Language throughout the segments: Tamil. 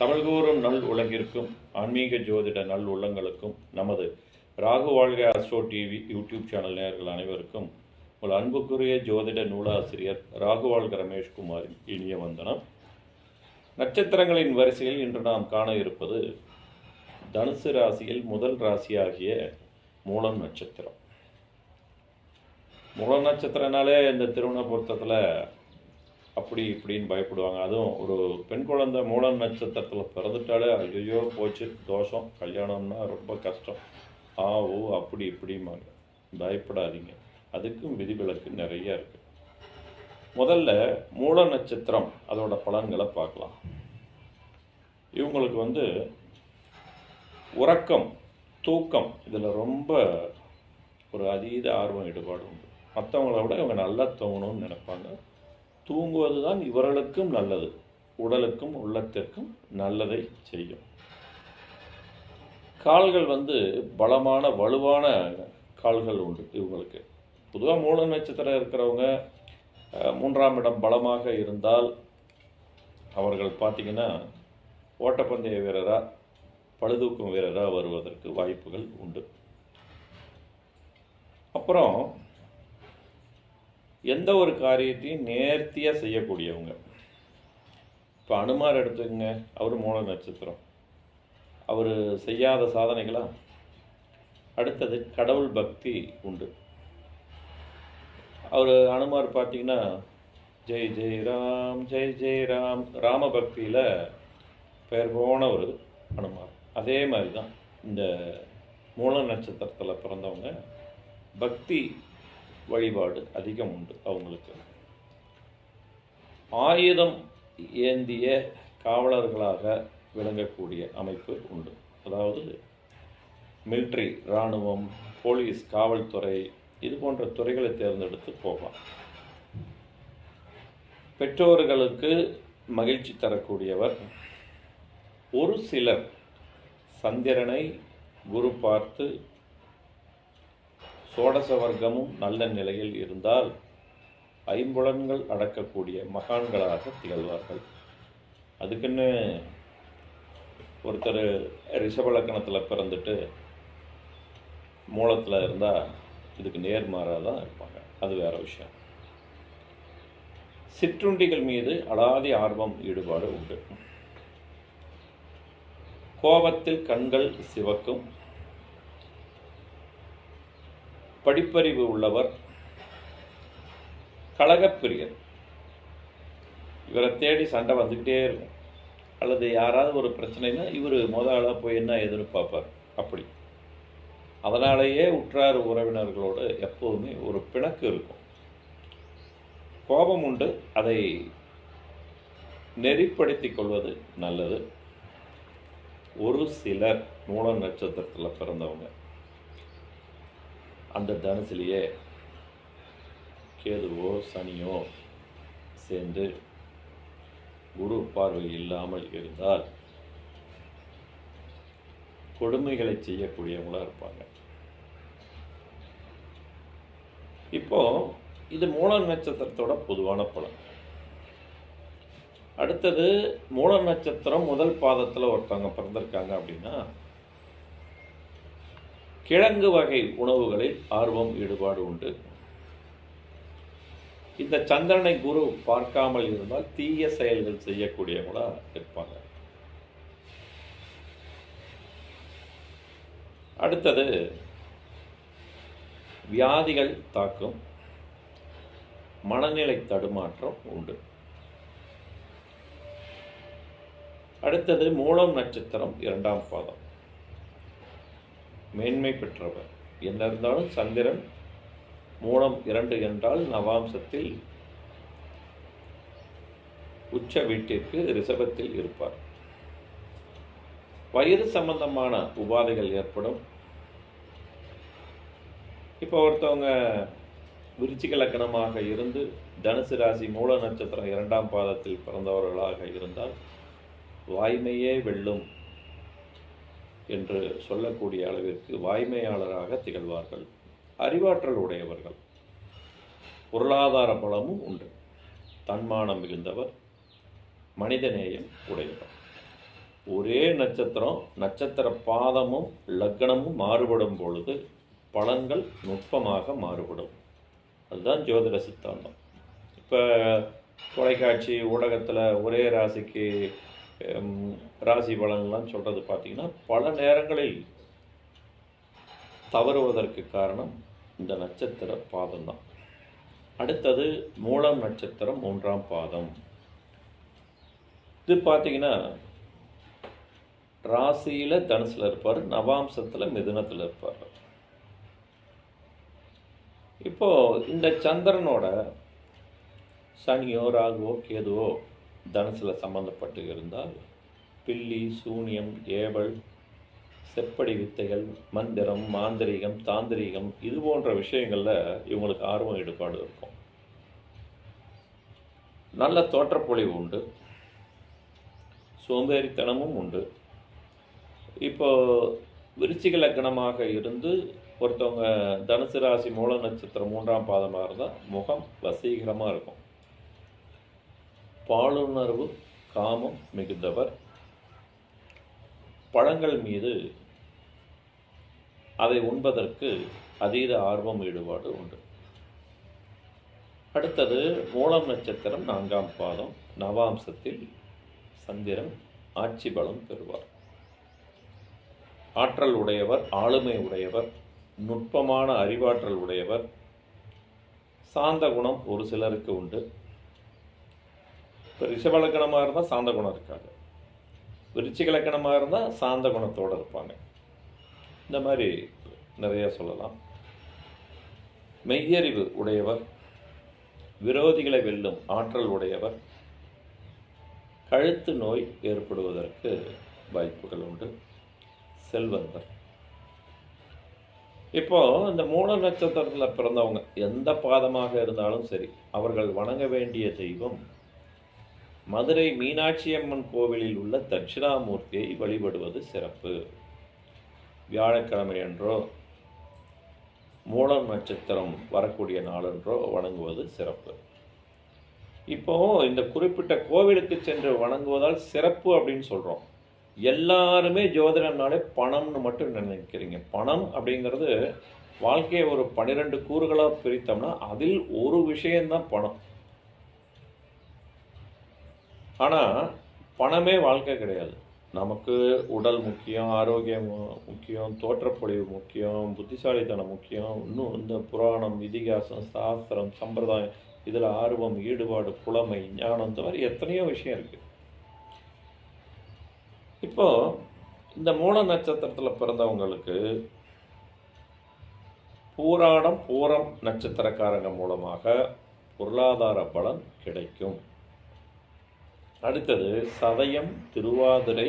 தமிழ்கூறும் நல் உலகிற்கும் ஆன்மீக ஜோதிட நல் உள்ளங்களுக்கும் நமது ராகு வாழ்க அஸ்ட்ரோ டிவி யூடியூப் சேனல் நேயர்கள் அனைவருக்கும் உங்கள் அன்புக்குரிய ஜோதிட நூலாசிரியர் ராகு வாழ்க ரமேஷ்குமாரின் இனிய வந்தனம். நட்சத்திரங்களின் வரிசையில் இன்று நாம் காண இருப்பது தனுசு ராசியில் முதல் ராசியாகிய மூலம் நட்சத்திரம். மூலம் நட்சத்திரனாலே இந்த திருமண பொருத்தத்தில் அப்படி இப்படின்னு பயப்படுவாங்க. அதுவும் ஒரு பெண் குழந்தை மூல நட்சத்திரத்தில் பிறந்துட்டாலே ஐயோ போச்சு தோஷம் கல்யாணம்னா ரொம்ப கஷ்டம். ஆ ஓ அப்படி இப்படிம்பாங்க. பயப்படாதீங்க. அதுக்கும் விதிவிலக்கு நிறைய இருக்குது முதல்ல மூல நட்சத்திரம் அதோட பலன்களை பார்க்கலாம். இவங்களுக்கு வந்து உறக்கம் தூக்கம் இதில் ரொம்ப ஒரு அதீத ஆர்வம் ஈடுபாடு உண்டு. மற்றவங்கள விட இவங்க நல்லா தூங்கணும்னு நினைப்பாங்க. தூங்குவது தான் இவர்களுக்கும் நல்லது. உடலுக்கும் உள்ளத்திற்கும் நல்லதை செய்யும். கால்கள் வந்து பலமான வலுவான கால்கள் உண்டு இவங்களுக்கு. பொதுவாக மூல நட்சத்திரம் இருக்கிறவங்க மூன்றாம் இடம் பலமாக இருந்தால் அவர்கள் பார்த்தீங்கன்னா ஓட்டப்பந்தய வீரராக பழுதூக்கும் வீரராக வருவதற்கு வாய்ப்புகள் உண்டு. அப்புறம் எந்த ஒரு காரியத்தையும் நேர்த்தியாக செய்யக்கூடியவங்க. இப்போ அனுமார் எடுத்துக்கங்க அவர் மூல நட்சத்திரம். அவர் செய்யாத சாதனைகளா? அடுத்தது கடவுள் பக்தி உண்டு. அவர் அனுமார் பார்த்தீங்கன்னா ஜெய் ஜெய் ராம் ஜெய் ஜெய் ராம் ராம பக்தியில் பெயர் போனவர் அனுமார். அதே மாதிரி தான் இந்த மூல நட்சத்திரத்தில் பிறந்தவங்க பக்தி வழிபாடு அதிகம் உண்டு அவங்களுக்கு. ஆயுதம் ஏந்திய காவலர்களாக விளங்கக்கூடிய அமைப்பு உண்டு. அதாவது மிலிட்ரி இராணுவம் போலீஸ் காவல்துறை இது போன்ற துறைகளை தேர்ந்தெடுத்து போகலாம். பெற்றோர்களுக்கு மகிழ்ச்சி தரக்கூடியவர் ஒரு சிலர் சந்திரனை குரு பார்த்து சோடச வர்க்கமும் நல்ல நிலையில் இருந்தால் ஐம்புலன்கள் அடக்கக்கூடிய மகான்களாக திகழ்வார்கள். அதுக்குன்னு ஒருத்தர் ரிஷபலக்கணத்தில் பிறந்துட்டு மூலத்தில் இருந்தால் இதுக்கு நேர்மாறாக தான் இருப்பாங்க. அது வேற விஷயம். சிற்றுண்டிகள் மீது அலாதி ஆர்வம் ஈடுபாடு உண்டு. கோபத்தில் கண்கள் சிவக்கும். படிப்பறிவு உள்ளவர் கழகப்பிரியர். இவரை தேடி சண்டை வந்துக்கிட்டே இருக்கும். அல்லது யாராவது ஒரு பிரச்சனைனா இவர் முத ஆளாக போய் என்ன ஏதுன்னு பார்ப்பார் அப்படி. அதனாலேயே உற்றார் உறவினர்களோடு எப்போதுமே ஒரு பிணக்கு இருக்கும். கோபம் உண்டு அதை நெறிப்படுத்திக் கொள்வது நல்லது. ஒரு சிலர் மூல நட்சத்திரத்தில் பிறந்தவங்க. அந்த தனுசுலேயே கேதுவோ சனியோ சேர்ந்து குரு பார்வை இல்லாமல் இருந்தால் கொடுமைகளை செய்யக்கூடியவங்களாக இருப்பாங்க. இப்போ இது மூல நட்சத்திரத்தோட பொதுவான பலன். அடுத்தது மூல நட்சத்திரம் முதல் பாதத்தில் ஒருத்தவங்க பிறந்திருக்காங்க அப்படின்னா கிழங்கு வகை உணவுகளில் ஆர்வம் ஈடுபாடு உண்டு. இந்த சந்திரனை குரு பார்க்காமல் இருந்தால் தீய செயல்கள் செய்யக்கூடியவங்களா இருப்பாங்க. அடுத்தது வியாதிகள் தாக்கும் மனநிலை தடுமாற்றம் உண்டு. அடுத்தது மூலம் நட்சத்திரம் இரண்டாம் பாதம். மேன்மை பெற்றவர். என்ன இருந்தாலும் சந்திரன் மூலம் இரண்டு என்றால் நவாம்சத்தில் உச்ச வீட்டிற்கு ரிஷபத்தில் இருப்பார். வயிறு சம்பந்தமான உபாதைகள் ஏற்படும். இப்போ ஒருத்தவங்க விருச்சிக லக்கணமாக இருந்து தனுசு ராசி மூல நட்சத்திரம் இரண்டாம் பாதத்தில் பிறந்தவர்களாக இருந்தால் வாய்மையே வெல்லும். என்று சொல்லக்கூடிய அளவிற்கு வாய்மையாளராக திகழ்வார்கள். அறிவாற்றல் உடையவர்கள். பொருளாதார பலமும் உண்டு. தன்மானம் மிகுந்தவர் மனிதநேயம் உடையவர். ஒரே நட்சத்திரம் நட்சத்திர பாதமும் லக்னமும் மாறுபடும் பொழுது பலன்கள் நுட்பமாக மாறுபடும். அதுதான் ஜோதிட சித்தாந்தம். இப்போ தொலைக்காட்சி ஊடகத்தில் ஒரே ராசிக்கு ராசி பலன்லாம் சொல்கிறது பார்த்தீங்கன்னா பல நேரங்களில் தவறுவதற்கு காரணம் இந்த நட்சத்திர பாதம் தான் அடுத்தது மூலம் நட்சத்திரம் மூன்றாம் பாதம். இது பார்த்தீங்கன்னா ராசியில் தனுசில் இருப்பார் நவாம்சத்தில் மிதுனத்தில் இருப்பார். இப்போது இந்த சந்திரனோட சனியோ ராகுவோ கேதுவோ தனுசில் சம்பந்தப்பட்டு இருந்தால் பில்லி சூனியம் ஏவல் செப்படி வித்தைகள் மந்திரம் மாந்திரீகம் தாந்திரீகம் இது போன்ற விஷயங்களில் இவங்களுக்கு ஆர்வம் ஈடுபாடு இருக்கும். நல்ல தோற்றப்பொழிவு உண்டு. சோம்பேறித்தனமும் உண்டு. இப்போ விருச்சிக லக்கணமாக இருந்து ஒருத்தவங்க தனுசு ராசி மூல நட்சத்திரம் மூன்றாம் பாதமாக இருந்தால் முகம் வசீகரமாக இருக்கும். பாலுணர்வு காமம் மிகுந்தவர். பழங்கள் மீது அதை உண்பதற்கு அதீத ஆர்வம் ஈடுபாடு உண்டு. அடுத்தது மூலம் நட்சத்திரம் நான்காம் பாதம் நவாம்சத்தில் சந்திரன் ஆட்சி பலம் பெறுவார். ஆற்றல் உடையவர் ஆளுமை உடையவர் நுட்பமான அறிவாற்றல் உடையவர். சாந்த குணம் ஒரு சிலருக்கு உண்டு. இப்போ ரிஷபலக்கணமாக இருந்தால் சாந்த குணம் இருக்காது. விருச்சிக லக்கணமாக இருந்தால் சாந்த குணத்தோடு இருப்பாங்க. இந்த மாதிரி நிறைய சொல்லலாம். மெய்யறிவு உடையவர் விரோதிகளை வெல்லும் ஆற்றல் உடையவர் கழுத்து நோய் ஏற்படுவதற்கு வாய்ப்புகள் உண்டு. செல்வந்தர். இப்போ இந்த மூல நட்சத்திரத்தில் பிறந்தவங்க எந்த பாதமாக இருந்தாலும் சரி அவர்கள் வணங்க வேண்டிய தெய்வம் மதுரை மீனாட்சி அம்மன் கோவிலில் உள்ள தட்சிணாமூர்த்தியை வழிபடுவது சிறப்பு. வியாழக்கிழமை என்றோ மூலம் நட்சத்திரம் வரக்கூடிய நாளென்றோ வணங்குவது சிறப்பு. இப்போ இந்த குறிப்பிட்ட கோவிலுக்கு சென்று வணங்குவதால் சிறப்பு அப்படின்னு சொல்கிறோம் எல்லாருமே ஜோதிடம்னாலே பணம்னு மட்டும் நினைக்கிறீங்க. பணம் அப்படிங்கிறது வாழ்க்கையை ஒரு பன்னிரெண்டு கூறுகளாக பிரித்தோம்னா அதில் ஒரு விஷயம்தான் பணம். ஆனால் பணமே வாழ்க்கை கிடையாது. நமக்கு உடல் முக்கியம் ஆரோக்கியம் முக்கியம் தோற்றப்பொழிவு முக்கியம் புத்திசாலித்தனம் முக்கியம். இன்னும் இந்த புராணம் இதிகாசம் சாஸ்திரம் சம்பிரதாயம் இதில் ஆர்வம் ஈடுபாடு புலமை ஞானம் இந்த மாதிரி எத்தனையோ விஷயம் இருக்குது இப்போ இந்த மூல நட்சத்திரத்தில் பிறந்தவங்களுக்கு பூராடம் பூரம் நட்சத்திரக்காரங்க மூலமாக பொருளாதார பலன் கிடைக்கும். அடுத்தது சதயம் திருவாதிரை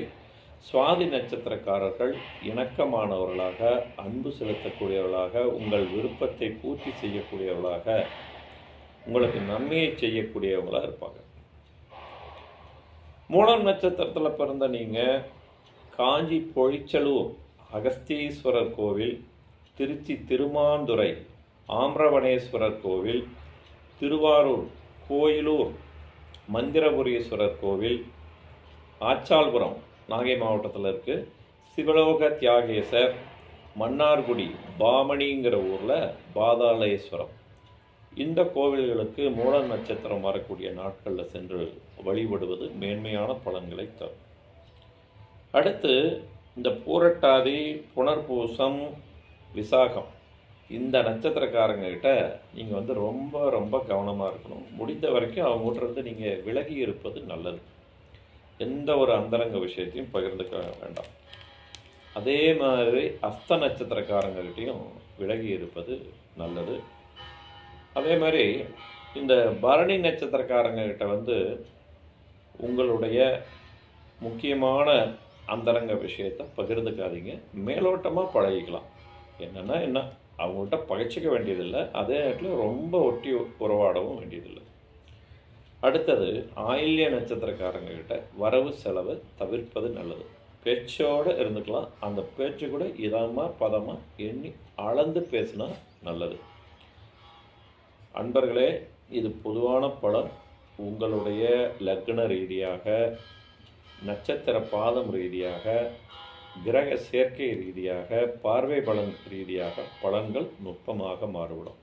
சுவாதி நட்சத்திரக்காரர்கள் இணக்கமானவர்களாக அன்பு செலுத்தக்கூடியவர்களாக உங்கள் விருப்பத்தை பூர்த்தி செய்யக்கூடியவர்களாக உங்களுக்கு நன்மையை செய்யக்கூடியவங்களாக இருப்பாங்க. மூலம் நட்சத்திரத்தில் பிறந்த நீங்கள் காஞ்சி பொழிச்சலூர் அகஸ்தீஸ்வரர் கோவில் திருச்சி திருமாந்துறை ஆம்ரவணேஸ்வரர் கோவில் திருவாரூர் கோயிலூர் மந்திரபுரீஸ்வரர் கோவில் ஆச்சால்புரம் நாகை மாவட்டத்தில் இருக்குது சிவலோக தியாகேசர் மன்னார்குடி பாமணிங்கிற ஊரில் பாதாளேஸ்வரம். இந்த கோவில்களுக்கு மூல நட்சத்திரம் வரக்கூடிய நாட்களில் சென்று வழிபடுவது மேன்மையான பலன்களை தரும். அடுத்து இந்த பூரட்டாதி புனர்பூசம் விசாகம். இந்த நட்சத்திரக்காரங்க கிட்ட நீங்கள் வந்து ரொம்ப ரொம்ப கவனமாக இருக்கணும். முடிந்த வரைக்கும் அவங்ககிட்ட இருந்து நீங்கள் விலகி இருப்பது நல்லது. எந்த ஒரு அந்தரங்க விஷயத்தையும் பகிர்ந்துக்க வேண்டாம். அதே மாதிரி அஸ்த நட்சத்திரக்காரங்ககிட்டையும் விலகி இருப்பது நல்லது. அதே மாதிரி இந்த பரணி நட்சத்திரக்காரங்கக்கிட்ட வந்து உங்களுடைய முக்கியமான அந்தரங்க விஷயத்தை பகிர்ந்துக்காதீங்க. மேலோட்டமாக பழகிக்கலாம். என்னன்னா என்ன? அவங்கள்ட்ட பகைச்சிக்க வேண்டியதில்லை. அதே நேரத்தில் ரொம்ப ஒட்டி உறவாடவும் வேண்டியதில்லை. அடுத்தது ஆயில்ய நட்சத்திரக்காரங்கக்கிட்ட வரவு செலவை தவிர்ப்பது நல்லது. பேச்சோடு இருந்துக்கலாம். அந்த பேச்சு கூட இதமாக பதமாக எண்ணி அளந்து பேசினா நல்லது. அன்பர்களே இது பொதுவான படம். உங்களுடைய லக்ன ரீதியாக நட்சத்திர பாதம் ரீதியாக கிரக சேர்க்கை ரீதியாக பார்வை பலன் ரீதியாக பலன்கள் நுட்பமாக மாறுபடும்.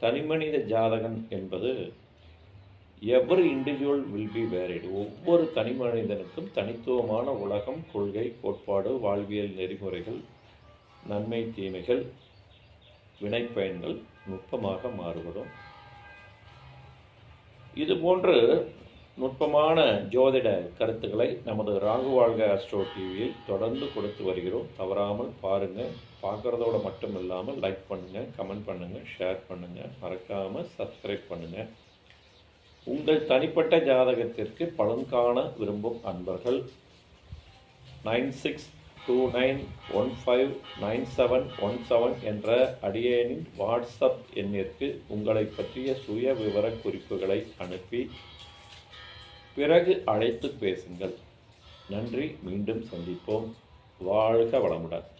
தனிமனித ஜாதகன் என்பது every individual will be varied ஒவ்வொரு தனி மனிதனுக்கும் தனித்துவமான உலகம் கொள்கை கோட்பாடு வாழ்வியல் நெறிமுறைகள் நன்மை தீமைகள் வினைப்பயன்கள் நுட்பமாக மாறுபடும். இது போன்று நுட்பமான ஜோதிட கருத்துக்களை நமது ராகு வாழ்க அஸ்ட்ரோ டிவியில் தொடர்ந்து கொடுத்து வருகிறோம். தவறாமல் பாருங்கள் பார்க்குறதோட மட்டும் இல்லாமல் லைக் பண்ணுங்கள் கமெண்ட் பண்ணுங்கள் ஷேர் பண்ணுங்கள் மறக்காமல் சப்ஸ்கிரைப் பண்ணுங்கள் உங்கள் தனிப்பட்ட ஜாதகத்திற்கு பலன் காண விரும்பும் அன்பர்கள். Nine six two nine one five nine seven one seven என்ற அடியேனின் வாட்ஸ்அப் எண்ணிற்கு உங்களை பற்றிய சுய விவர குறிப்புகளை அனுப்பி பிறகு அழைத்து பேசுங்கள். நன்றி. மீண்டும் சந்திப்போம். வாழ்க வளமுடன்.